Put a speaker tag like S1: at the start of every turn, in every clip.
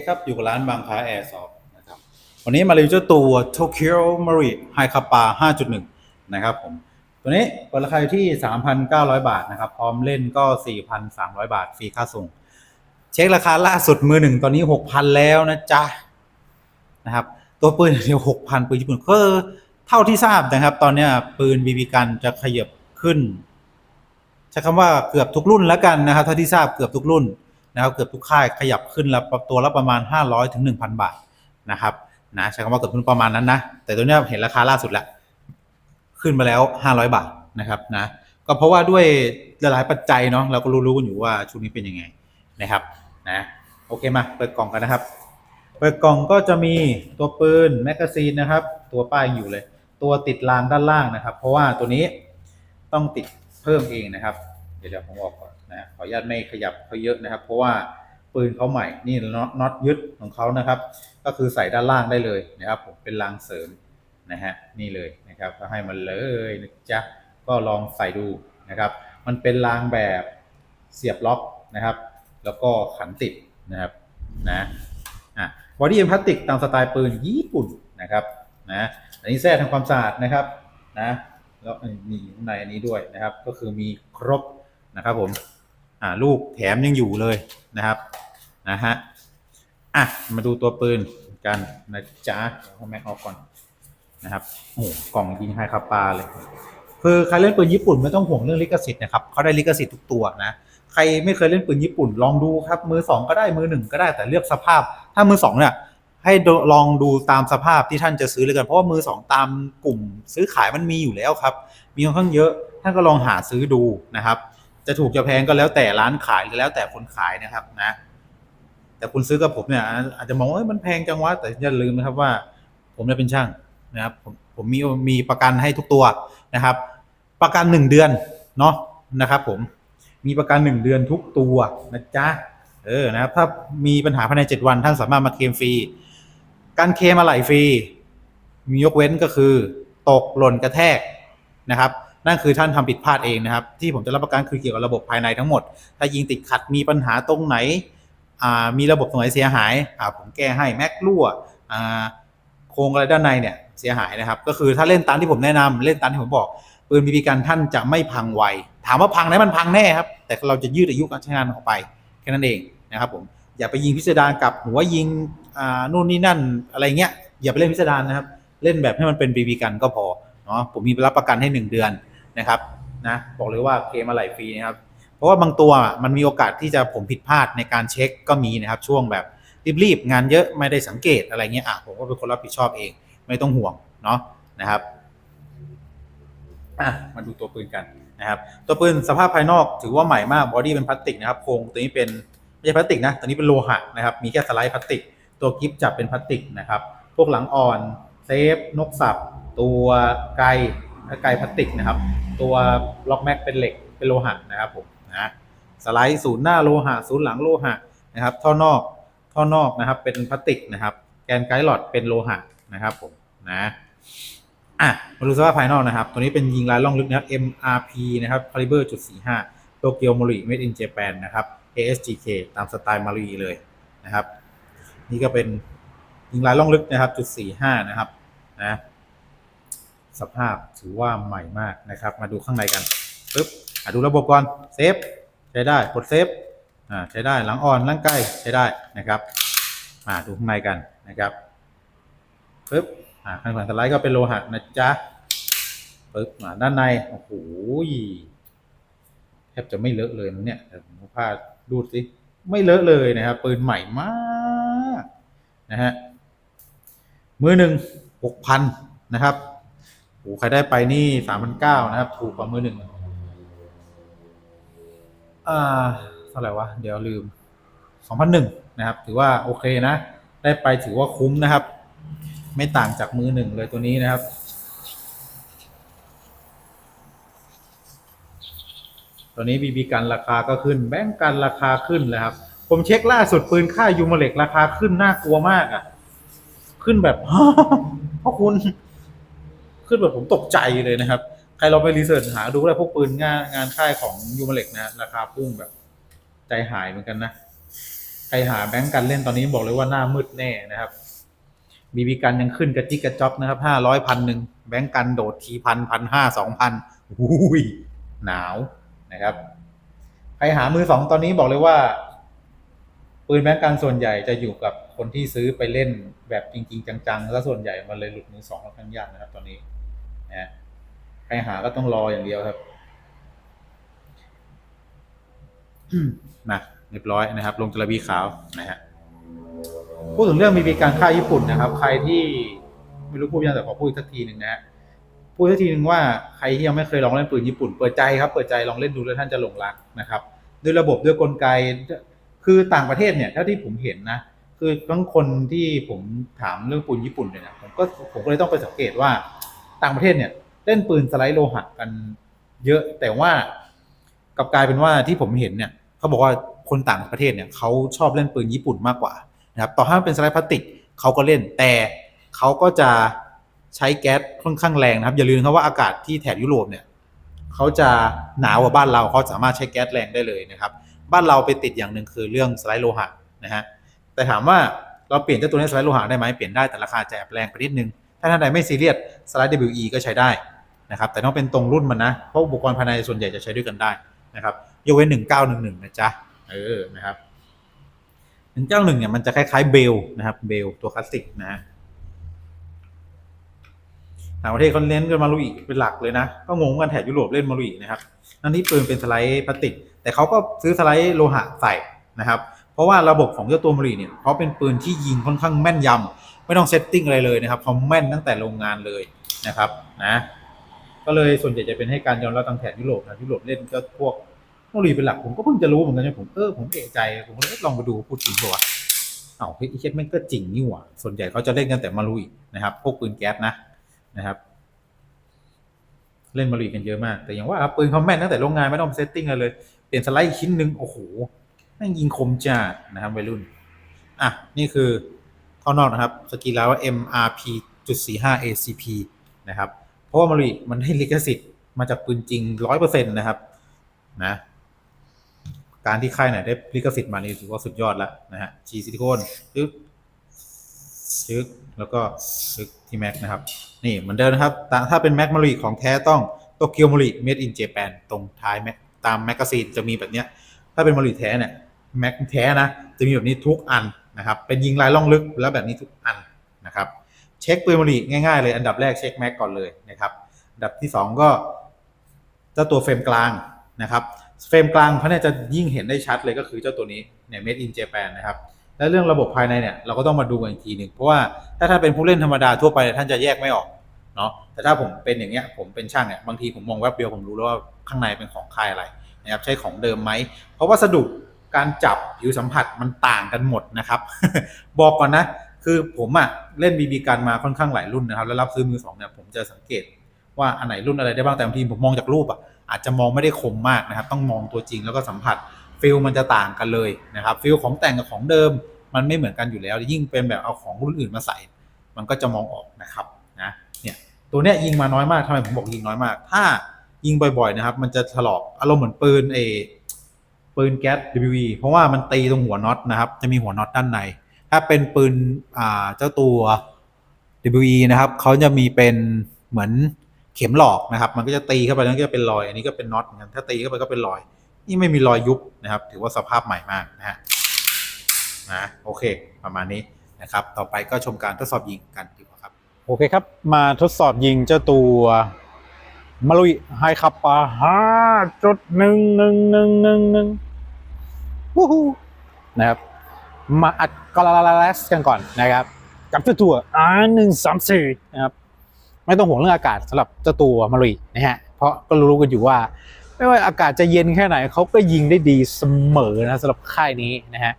S1: คครับ อยู่กับร้านบางค้าแอร์ซอฟนะครับวันนี้มารีวิวเจ้าตัว Tokyo Marine High Kappa 5.1 นะครับผม ตัวนี้เปิดราคาที่ 3,900 บาทนะครับ พร้อมเล่นก็ 4,300 บาท ฟรีค่าส่ง เช็คราคาล่าสุดมือหนึ่งตอนนี้ 6,000 แล้วนะจ๊ะนะครับ ตัวปืนเดียว6,000 ปืนญี่ปุ่นก็เท่าที่ทราบนะครับ ตอนนี้ปืนบีบีกันจะขยับขึ้นใช้คำว่าเกือบทุกรุ่นแล้วกันนะครับเท่าที่ทราบเกือบทุกรุ่น นะครับเกือบทุกค่ายขยับขึ้นแล้วตัวละประมาณ 500ถึง1,000 บาทนะครับนะใช้คำว่าเกือบทุกประมาณนั้นนะ แต่ตัวเนี้ยเห็นราคาล่าสุดแล้ว ขึ้นมาแล้ว 500 บาทนะครับนะก็เพราะว่าด้วยหลายๆปัจจัยเนาะเราก็รู้ๆกันอยู่ว่าช่วงนี้เป็นยังไงนะครับนะโอเคมาเปิดกล่องกันนะครับ เปิดกล่องก็จะมีตัวปืนแมกกาซีนนะครับ ตัวป้ายอยู่เลย ตัวติดรางด้านล่างนะครับ เพราะว่าตัวนี้ต้องติดเพิ่มเองนะครับ เดี๋ยวผมออกก่อนนะขออนุญาตไม่ขยับเขาเยอะนะครับ เพราะว่าปืนเขาใหม่นี่น็อตยึดของเขานะครับ ก็คือใส่ด้านล่างได้เลยนะครับ ผมเป็นรางเสริมนะฮะนี่เลยนะครับก็ให้มันเลยนะจ๊ะก็ลองใส่ดูนะครับ มันเป็นรางแบบเสียบล็อกนะครับ แล้วก็ขันติดนะครับนะอะบอดี้เป็นพลาสติกตามสไตล์ปืนญี่ปุ่นนะครับนะอันนี้แท้ทำความสะอาดนะครับนะแล้วมีข้างในอันนี้ด้วยนะครับ ก็คือมีครบ นะครับผมอ่าลูกแถมยังอยู่เลยนะครับนะฮะอะมาดูตัวปืนกันนะจ๊ะเอาแม็กออกก่อนนะครับโอ้โกล่องยิงไฮคาปาเลย คือใครเล่นปืนญี่ปุ่นไม่ต้องห่วงเรื่องลิขสิทธิ์นะครับเขาได้ลิขสิทธิ์ทุกตัวนะใครไม่เคยเล่นปืนญี่ปุ่น ลองดูครับมือสองก็ได้มือหนึ่งก็ได้แต่เลือกสภาพ ถ้ามือสองเนี่ยให้ลองดูตามสภาพที่ท่านจะซื้อเลยกันเพราะว่ามือสองตามกลุ่มซื้อขายมันมีอยู่แล้วครับ มีค่อนข้างเยอะท่านก็ลองหาซื้อดูนะครับ จะถูกจะแพงก็แล้วแต่ร้านขายหรือแล้วแต่คนขายนะครับนะ แต่คุณซื้อกับผมเนี่ย อาจจะมองว่ามันแพงจังวะแต่อย่าลืมนะครับว่า ผมเนี่ยเป็นช่างนะครับ ผมผมมีมีประกันให้ทุกตัวนะครับ ประกันหนึ่งเดือนเนาะนะครับผมมีประกันหนึ่งเดือนทุกตัวนะจ๊ะเออนะครับถ้ามีปัญหาภายในเจ็ดวันท่านสามารถมาเคลมฟรีการเคลมอะไหล่ฟรีมียกเว้นก็คือ ตกหล่นกระแทกนะครับ นั่นคือท่านทำผิดพลาดเองนะครับ ที่ผมจะรับประกันคือเกี่ยวกับระบบภายในทั้งหมด ถ้ายิงติดขัดมีปัญหาตรงไหน มีระบบตรงไหนเสียหายผมแก้ให้แม็กรั่วโครงอะไรด้านในเนี่ยเสียหายนะครับ ก็คือถ้าเล่นตามที่ผมแนะนำเล่นตามที่ผมบอกปืนบีบีกันท่านจะไม่พังไวถามว่าพังไหมมันพังแน่ครับ แต่เราจะยืดอายุการใช้งานออกไปแค่นั้นเองนะครับผมอย่าไปยิงพิสดารกับหัวยิงนู่นนี่นั่นอะไรเงี้ยอย่าไปเล่นพิสดารนะครับ เล่นแบบให้มันเป็นบีบีกันก็พอเนาะผมมีรับประกันให้หนึ่งเดือน นะครับนะบอกเลยว่าเคลมอะไรฟรีนะครับ เพราะว่าบางตัวมันมีโอกาสที่จะผมผิดพลาดในการเช็คก็มีนะครับช่วงแบบรีบๆงานเยอะไม่ได้สังเกตอะไรเงี้ยอะผมก็เป็นคนรับผิดชอบเอง ไม่ต้องห่วงเนาะนะครับอะมาดูตัวปืนกันนะครับ ตัวปืนสภาพภายนอกถือว่าใหม่มากบอดี้เป็นพลาสติกนะครับโครงตัวนี้เป็นไม่ใช่พลาสติกนะตัวนี้เป็นโลหะนะครับ มีแค่สไลด์พลาสติก ตัวกิฟจับเป็นพลาสติกนะครับ พวกหลังอ่อนเซฟนกสับ ตัวไก ไกพลาสติกนะครับ ตัวล็อกแม็กเป็นเหล็กเป็นโลหะนะครับผมนะสไลด์ศูนย์หน้าโลหะศูนย์หลังโลหะนะครับ ท่อนอกท่อนอกนะครับ เป็นพลาสติกนะครับ แกนไกด์หลอดเป็นโลหะนะครับผมนะอะมาดูสภาพภายนอกนะครับ ตัวนี้เป็นยิงลายล่องลึกนะครับ MRP นะครับ caliber จุด45โตเกียวม o ริ made in Japan นะครับ ASGK ตามสไตล์มารีเลยนะครับ นี่ก็เป็นยิงลายล่องลึกนะครับจุด45นะครับนะ สภาพถือว่าใหม่มากนะครับ มาดูข้างในกันปึ๊บอะดูระบบก่อนเซฟใช้ได้กดเซฟอ่าใช้ได้หลังอ่อนหลังใกล้ใช้ได้นะครับอ่าดูข้างในกันนะครับปึ๊บอ่าข้างหลังสไลด์ก็เป็นโลหะนะจ๊ะปึ๊บมาด้านในโอ้โหแทบจะไม่เลอะเลยนะเนี่ยเดี๋ยวผมเอาผ้าดูดสิไม่เลอะเลยนะครับปืนใหม่มากนะฮะมือหนึ่งหกพันนะครับ อ้ใครได้ไปนี่สามพันเก้านะครับ ถูกกว่ามือหนึ่งอ่าเท่าไหร่วะ เดี๋ยวลืมสองพันหนึ่งนะครับ ถือว่าโอเคนะ ได้ไปถือว่าคุ้มนะครับ ไม่ต่างจากมือหนึ่งเลยตัวนี้นะครับตัวนี้บีบีกันราคาก็ขึ้น แบงก์กันราคาขึ้นเลยครับ ผมเช็คล่าสุดปืนค่ายยูมาเล็กราคาขึ้นน่ากลัวมากอะ ขึ้นแบบเพราะคุณ ขึ้นแบบผมตกใจเลยนะครับ ใครเราไปรีเสิร์ชหาดูได้พวกปืนงานงานค่ายของยูมาเล็กนะราคาพุ่งแบบ ใจหายเหมือนกันนะ ใครหาแบงก์กันเล่นตอนนี้บอกเลยว่าหน้ามืดแน่นะครับบีบีกันยังขึ้นกระจิกกระจอบนะครับห้าร้อยพันหนึ่งแบงก์กันโดดทีพันพันห้าสองพันอุ้ยหนาวนะครับ ใครหามือสองตอนนี้บอกเลยว่าปืนแบงก์กันส่วนใหญ่จะอยู่กับคนที่ซื้อไปเล่นแบบจริง ๆ จังๆแล้วส่วนใหญ่มันเลยหลุดมือสองค่อนข้างยากนะครับ ตอนนี้ นะใครหาก็ต้องรออย่างเดียวครับนะเรียบร้อยนะครับ ลงจระบีขาวนะฮะพูดถึงเรื่องมีปีการค่ายญี่ปุ่นนะครับ ใครที่ไม่รู้พูดยังแต่ขอพูดอีกสักทีหนึ่งนะฮะพูดสักทีหนึ่งว่าใครที่ยังไม่เคยลองเล่นปืนญี่ปุ่น เปิดใจครับเปิดใจลองเล่นดูแล้วท่านจะหลงรักนะครับ ด้วยระบบด้วยกลไก คือต่างประเทศเนี่ยเท่าที่ผมเห็นนะคือทั้งคนที่ผมถามเรื่องปืนญี่ปุ่นเนี่ยนะผมก็ผมก็เลยต้องไปสังเกตว่า ต่างประเทศเนี่ยเล่นปืนสไลด์โลหะกันเยอะแต่ว่ากลับกลายเป็นว่าที่ผมเห็นเนี่ยเขาบอกว่าคนต่างประเทศเนี่ยเขาชอบเล่นปืนญี่ปุ่นมากกว่านะครับต่อให้มันเป็นสไลด์พลาสติกเขาก็เล่นแต่เขาก็จะใช้แก๊สค่อนข้างแรงนะครับ อย่าลืมนะครับว่าอากาศที่แถบยุโรปเนี่ยเขาจะหนาวกว่าบ้านเราเขาสามารถใช้แก๊สแรงได้เลยนะครับ บ้านเราไปติดอย่างหนึ่งคือเรื่องสไลด์โลหะนะฮะแต่ถามว่าเราเปลี่ยนเจ้าตัวนี้สไลด์โลหะได้ไหมเปลี่ยนได้แต่ราคาจะแอบแรงไปนิดนึง ถ้าท่านใดไม่ซีเรียสสไลด์ WE ก็ใช้ได้นะครับแต่ต้องเป็นตรงรุ่นมันนะ เพราะอุปกรณ์ภายในส่วนใหญ่จะใช้ด้วยกันได้นะครับยกเว้น 1911 นะจ๊ะ เออนะครับ 191 เนี่ยมันจะคล้ายๆเบลนะครับเบลตัวคลาสสิกนะฮะต่างประเทศเขาเน้นกันมาลุยเป็นหลักเลยนะ ก็งงกันแถบยุโรปเล่นมาลุยนะครับนั่นที่ปืนเป็นสไลด์พลาสติก แต่เขาก็ซื้อสไลด์โลหะใส่นะครับ เพราะว่าระบบของเจ้าตัวมารีเนี่ยเขาเป็นปืนที่ยิงค่อนข้างแม่นยำ ไม่ต้องเซตติ้งอะไรเลยนะครับเขาแม่นตั้งแต่โรงงานเลยนะครับนะก็เลยส่วนใหญ่จะเป็นให้การยอมรับทางแถบยุโรปนะยุโรปเล่นก็พวกมารีเป็นหลักผมก็เพิ่งจะรู้เหมือนกันนะผมเออผมเอะใจผมก็เลยลองไปดูพูดจริงตัวะเอ้าเฮ้ยไอ้เช็ดแม่งก็จริงนี่หว่าส่วนใหญ่เขาจะเล่นกันแต่มารีนะครับพวกปืนแก๊สนะนะครับ เล่นมารีกันเยอะมาก แต่อย่างว่าปืนเขาแม่นตั้งแต่โรงงานไม่ต้องเซตติ้งอะไรเลย เปลี่ยนสไลด์ชิ้นหนึ่งโอ้โหแม่งยิงคมจัดนะครับวัยรุ่นอะนี่คือ ข้างนอกนะครับสกีแล้วว่า MRP จุด45 ACP นะครับ เพราะว่ามารีมันให้ลิขสิทธิ์มาจากปืนจริงร้อยเปอร์เซ็นต์นะครับนะการที่ค่ายไหนได้ลิขสิทธิ์มานี่ถือว่าสุดยอดแล้วนะฮะชีซิลิโคนชึกชึกแล้วก็ชึกที่แม็กนะครับ นี่เหมือนเดิมนะครับแต่ถ้าเป็นแม็กมารีของแท้ต้องโตเกียวมารี made in Japan ตรงท้ายแม็กตามแมกกาซีนจะมีแบบเนี้ยถ้าเป็นมารีแท้เนี่ยแม็กแท้นะ จะมีแบบนี้ทุกอัน นะครับเป็นยิงลายล่องลึกแล้วแบบนี้ทุกอันนะครับเช็คปืนมารีง่ายๆเลย อันดับแรกเช็คแม็กก่อนเลยนะครับอันดับที่ 2 ก็เจ้าตัวเฟรมกลางนะครับเฟรมกลางเพราะเนี่ยจะยิ่งเห็นได้ชัดเลยก็คือเจ้าตัวนี้เนี่ย made in Japan นะครับแล้วเรื่องระบบภายในเนี่ยเราก็ต้องมาดูกันอีกทีหนึ่งเพราะว่าถ้าท่านเป็นผู้เล่นธรรมดาทั่วไปท่านจะแยกไม่ออกเนาะแต่ถ้าผมเป็นอย่างเงี้ยผมเป็นช่างเนี่ยบางทีผมมองแวบเดียวผมรู้แล้วว่าข้างในเป็นของค่ายอะไรนะครับใช่ของเดิมไหมเพราะวัสดุ การจับผิวสัมผัสมันต่างกันหมดนะครับ บอกก่อนนะ คือผมอะเล่นบีบีกันมาค่อนข้างหลายรุ่นนะครับ แล้วรับซื้อมือสองเนี่ยผมจะสังเกตว่าอันไหนรุ่นอะไรได้บ้างแต่บางทีผมมองจากรูปอะอาจจะมองไม่ได้คมมากนะครับ ต้องมองตัวจริงแล้วก็สัมผัสฟิลมันจะต่างกันเลยนะครับฟิลของแต่งกับของเดิมมันไม่เหมือนกันอยู่แล้ว ยิ่งเป็นแบบเอาของรุ่นอื่นมาใส่ มันก็จะมองออกนะครับนะเนี่ยตัวเนี้ยยิงมาน้อยมากทำไมผมบอกยิงน้อยมาก ถ้ายิงบ่อยๆนะครับ มันจะถลอกอารมณ์เหมือนปืนเอ ปืนแก๊ส WE เพราะว่ามันตีตรงหัวน็อตนะครับ จะมีหัวน็อตด้านใน ถ้าเป็นปืนอ่าเจ้าตัว WE นะครับเขาจะมีเป็นเหมือนเข็มหลอกนะครับ มันก็จะตีเข้าไปแล้วก็จะเป็นรอย อันนี้ก็เป็นน็อตเหมือนกันถ้าตีเข้าไปก็เป็นรอย นี่ไม่มีรอยยุบนะครับ ถือว่าสภาพใหม่มากนะฮะนะโอเค ประมาณนี้นะครับ ต่อไปก็ชมการทดสอบยิงกันดีกว่าครับ โอเคครับ มาทดสอบยิงเจ้าตัว มาลุยไฮคับปาห้าจุดหนึ่งหนึ่งหนึ่งหนึ่งหนึ่งวู้ฮู้นะครับ มาอัดกอลาลาลสกันก่อนนะครับ กับเจ้าตัวอาหนึ่งสามสี่นะครับ ไม่ต้องห่วงเรื่องอากาศสำหรับเจ้าตัวมาลุยนะฮะ เพราะก็รู้กันอยู่ว่า ไม่ว่าอากาศจะเย็นแค่ไหนเขาก็ยิงได้ดีเสมอนะสำหรับค่ายนี้นะฮะ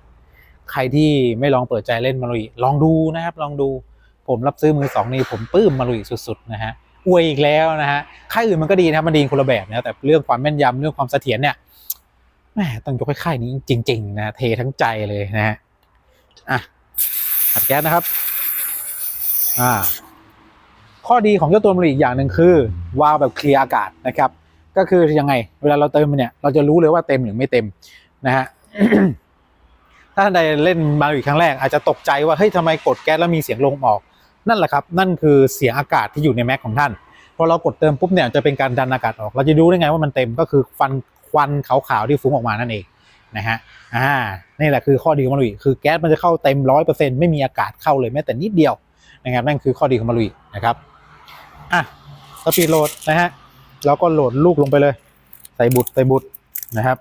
S1: ใครที่ไม่ลองเปิดใจเล่นมาลุย ลองดูนะครับ ลองดู ผมรับซื้อมือสองนี่ผมปลื้มมาลุยสุดๆนะฮะ อวยอีกแล้วนะฮะค่ายอื่นมันก็ดีนะครับมันดีคนละแบบนะแต่เรื่องความแม่นยำเรื่องความเสถียรเนี่ยแหมต้องยกให้ค่ายนี้จริง ๆ นะเททั้งใจเลยนะฮะอะอัดแก๊สนะครับ อ่า ข้อดีของเจ้าตัวมาลุยอีกอย่างหนึ่งคือ วาล์วแบบเคลียร์อากาศนะครับ ก็คือยังไง เวลาเราเติมมันเนี่ย เราจะรู้เลยว่าเต็มหรือไม่เต็มนะฮะถ้า
S2: ถ้าท่านใดเล่นมาอีกครั้งแรกอาจจะตกใจว่าเฮ้ยทำไมกดแก๊สแล้วมีเสียงลมออก นั่นแหละครับ นั่นคือเสียงอากาศที่อยู่ในแม็กของท่าน พอเรากดเติมปุ๊บเนี่ยจะเป็นการดันอากาศออก เราจะรู้ได้ไงว่ามันเต็มก็คือฟันควันขาวๆที่ฟุ้งออกมานั่นเองนะฮะ อ่า นี่แหละคือข้อดีของมาลุยคือแก๊สมันจะเข้าเต็มร้อยเปอร์เซ็นต์ไม่มีอากาศเข้าเลยแม้แต่นิดเดียวนะครับนั่นคือข้อดีของมาลุยนะครับ อะ สปีดโหลดนะฮะเราก็โหลดลูกลงไปเลย ใส่บุตรใส่บุตรนะครับ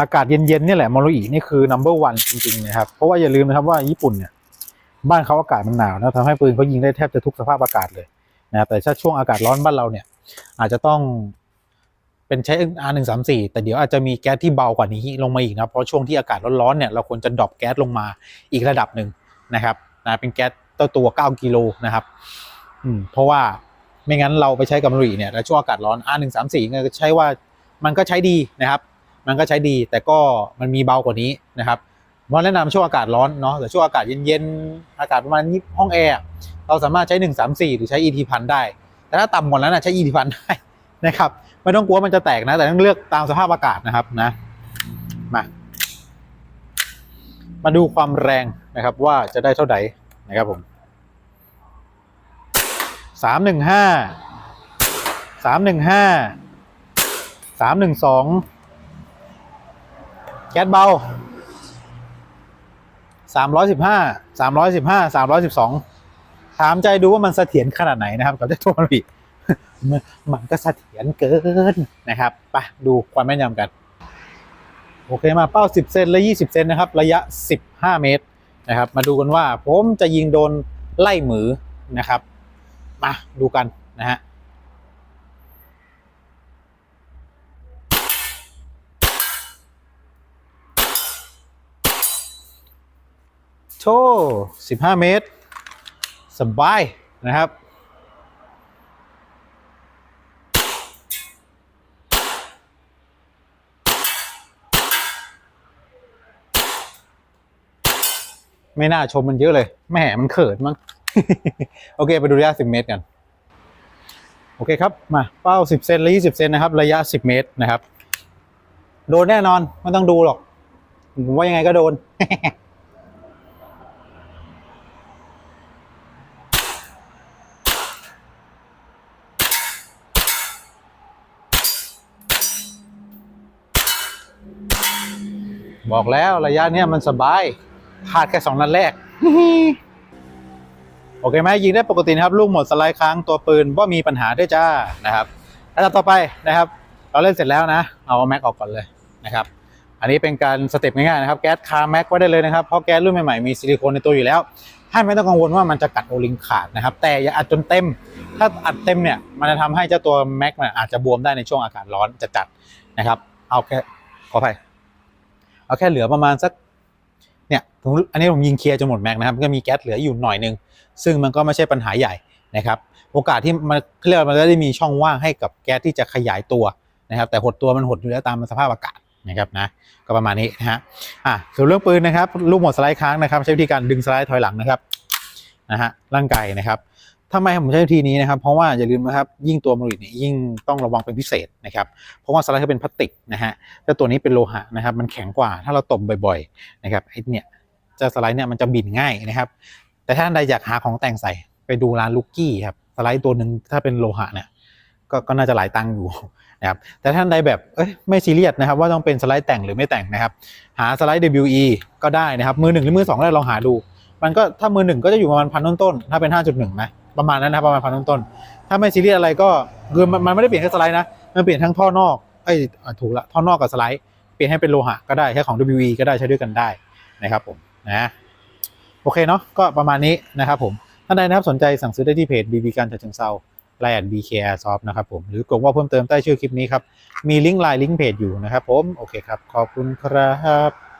S2: อากาศเย็นๆนี่แหละมารุอินี่คือ number one จริงๆนะครับ เพราะว่าอย่าลืมนะครับว่าญี่ปุ่นเนี่ย บ้านเขาอากาศมันหนาวนะทำให้ปืนเขายิงได้แทบจะทุกสภาพอากาศเลยนะครับแต่ถ้าช่วงอากาศร้อนบ้านเราเนี่ย อาจจะต้องเป็นใช้ R134 แต่เดี๋ยวอาจจะมีแก๊สที่เบากว่านี้ลงมาอีกนะเพราะช่วงที่อากาศร้อนๆเนี่ยเราควรจะดรอปแก๊สลงมาอีกระดับหนึ่งนะครับนะเป็นแก๊สตัวตัว 9 กิโลนะครับอืมเพราะว่าไม่งั้นเราไปใช้กับรุอิเนี่ยแล้วช่วงอากาศร้อน R134 เนี่ยก็ใช้ว่ามันก็ใช้ดีนะครับ มันก็ใช้ดีแต่ก็มันมีเบากว่านี้นะครับ ว่าแนะนำช่วงอากาศร้อนเนาะแต่ช่วงอากาศเย็นๆอากาศประมาณนี้ห้องแอร์เราสามารถใช้ 134 หรือใช้ ET พันได้ แต่ถ้าต่ำกว่านั้นนะใช้ ET พันได้นะครับไม่ต้องกลัวมันจะแตกนะ แต่ต้องเลือกตามสภาพอากาศนะครับนะมามาดูความแรงนะครับว่าจะได้เท่าไหร่นะครับผมสามหนึ่งห้าสามหนึ่งห้าสามหนึ่งสองแก๊สเบา สามร้อยสิบห้าสามร้อยสิบห้าสามร้อยสิบสองถามใจดูว่ามันเสถียรขนาดไหนนะครับกับเจ้าตัวมันอีมันมันก็เสถียรเกินนะครับไปดูความแม่นยำกัน โอเคมาเป้า 10 เซนและ 20 เซนนะครับ ระยะ 15 เมตรนะครับ มาดูกันว่าผมจะยิงโดนไล่หมือนะครับ มาดูกันนะฮะ โชว์15 เมตร สบายนะครับ ไม่น่าชมมันเยอะเลยแหมมันเขินมั้ง โอเค ไปดูระยะ 10 เมตรกัน โอเคครับ มาเป้า 10 เซนและ20 เซนนะครับ ระยะ 10 เมตรนะครับ โดนแน่นอน ไม่ต้องดูหรอก ผมว่ายังไงก็โดน บอกแล้วระยะเนี้ยมันสบายพลาดแค่สองนัดแรก โอเคไหมยิงได้ปกตินะครับ ลูกหมดสไลด์ค้างตัวปืนว่ามีปัญหาด้วยจ้านะครับอันดับต่อไปนะครับ เราเล่นเสร็จแล้วนะ เอาแม็กออกก่อนเลยนะครับ อันนี้เป็นการสเต็ปง่ายๆนะครับ แก๊สคาแม็กไว้ได้เลยนะครับ เพราะแก๊สรุ่นใหม่ๆมีซิลิโคนในตัวอยู่แล้วท่านไม่ต้องกังวลว่ามันจะกัดโอลิงขาดนะครับ แต่อย่าอัดจนเต็ม ถ้าอัดเต็มเนี่ย มันจะทำให้เจ้าตัวแม็กมันอาจจะบวมได้ในช่วงอากาศร้อนจัดๆนะครับ เอาแค่ขออภัย เอาแค่เหลือประมาณสักเนี่ยผมอันนี้ผมยิงเคลียร์จนหมดแม็กนะครับก็มีแก๊สเหลืออยู่หน่อยนึง ซึ่งมันก็ไม่ใช่ปัญหาใหญ่นะครับโอกาสที่มันเรียกว่ามันจะได้มีช่องว่างให้กับแก๊สที่จะขยายตัวนะครับ แต่หดตัวมันหดอยู่แล้วตามสภาพอากาศนะครับนะก็ประมาณนี้นะฮะอะส่วนเรื่องปืนนะครับลูกหมดสไลด์ค้างนะครับ ใช้วิธีการดึงสไลด์ถอยหลังนะครับนะฮะร่างกายนะครับ ทำไมผมใช้วิธีนี้นะครับ เพราะว่าอย่าลืมนะครับ ยิ่งตัวมริดเนี่ยยิ่งต้องระวังเป็นพิเศษนะครับ เพราะว่าสไลด์เขาเป็นพลาสติกนะฮะแต่ตัวนี้เป็นโลหะนะครับ มันแข็งกว่า ถ้าเราตบบ่อยๆนะครับไอ้เนี่ยเจะสไลด์เนี่ยมันจะบินง่ายนะครับ แต่ถ้าท่านใดอยากหาของแต่งใส่ไปดูร้านลูกกี้ครับสไลด์ตัวหนึ่งถ้าเป็นโลหะเนี่ยก็ก็น่าจะหลายตังค์อยู่นะครับ แต่ท่านใดแบบเอ้ยไม่ซีเรียสนะครับ ว่าต้องเป็นสไลด์แต่งหรือไม่แต่งนะครับ หาสไลด์ WE ก็ได้นะครับ มือหนึ่งหรือมือสองได้ลองหาดู มันก็ถ้ามือหนึ่งก็จะอยู่ประมาณพันต้นๆถ้าเป็น 5.1นะ ประมาณนั้นนะครับประมาณพันต้นๆถ้าไม่ซีเรียสอะไรก็คือมันไม่ได้เปลี่ยนแค่สไลด์นะ มันเปลี่ยนทั้งท่อนอกเอ้ยอะถูกละท่อนอกกับสไลด์เปลี่ยนให้เป็นโลหะก็ได้ใช้ของ WE ก็ได้ใช้ด้วยกันได้นะครับผมนะโอเคเนาะก็ประมาณนี้นะครับผมท่านใดนะครับสนใจสั่งซื้อได้ที่เพจ BB การจัดเชิงเซาไลน์ BK Airsoft นะครับผม หรือกดว่าเพิ่มเติมใต้ชื่อคลิปนี้ครับ มีลิงก์ไลน์ลิงก์เพจอยู่นะครับผม โอเคครับ ขอบคุณครับ